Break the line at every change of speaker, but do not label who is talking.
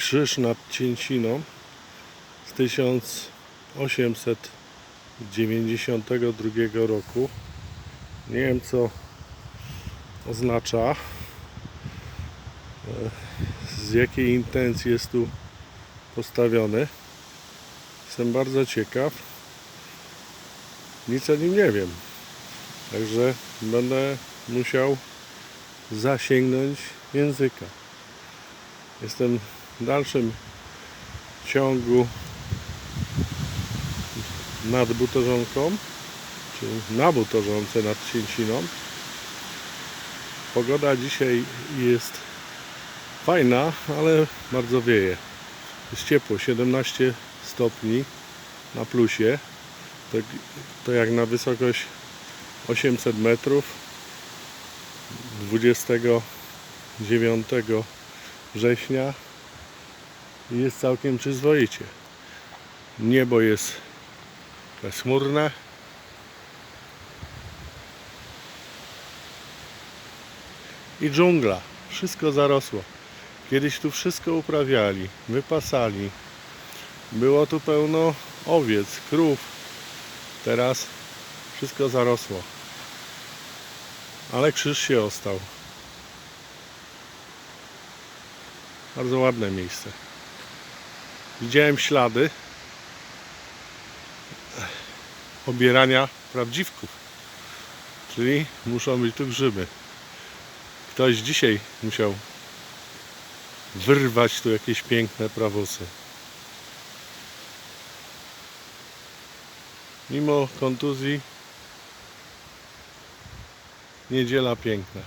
krzyż nad Cięciną z 1892 roku. Nie wiem co oznacza, e, z jakiej intencji jest tu postawiony. Jestem bardzo ciekaw. Nic o nim nie wiem. Także będę musiał zasięgnąć języka. Jestem w dalszym ciągu nad Butorzonką, czyli na Butorzonce nad Cięciną. Pogoda dzisiaj jest fajna, ale bardzo wieje. Jest ciepło, 17 stopni na plusie. To, to jak na wysokość 800 metrów 29 września i jest całkiem przyzwoicie. Niebo jest bezchmurne. I dżungla. Wszystko zarosło. Kiedyś tu wszystko uprawiali, wypasali. Było tu pełno owiec, krów. Teraz wszystko zarosło. Ale krzyż się ostał. Bardzo ładne miejsce. Widziałem ślady obierania prawdziwków. Czyli muszą być tu grzyby. Ktoś dzisiaj musiał wyrwać tu jakieś piękne prawosy. Mimo kontuzji niedziela piękna.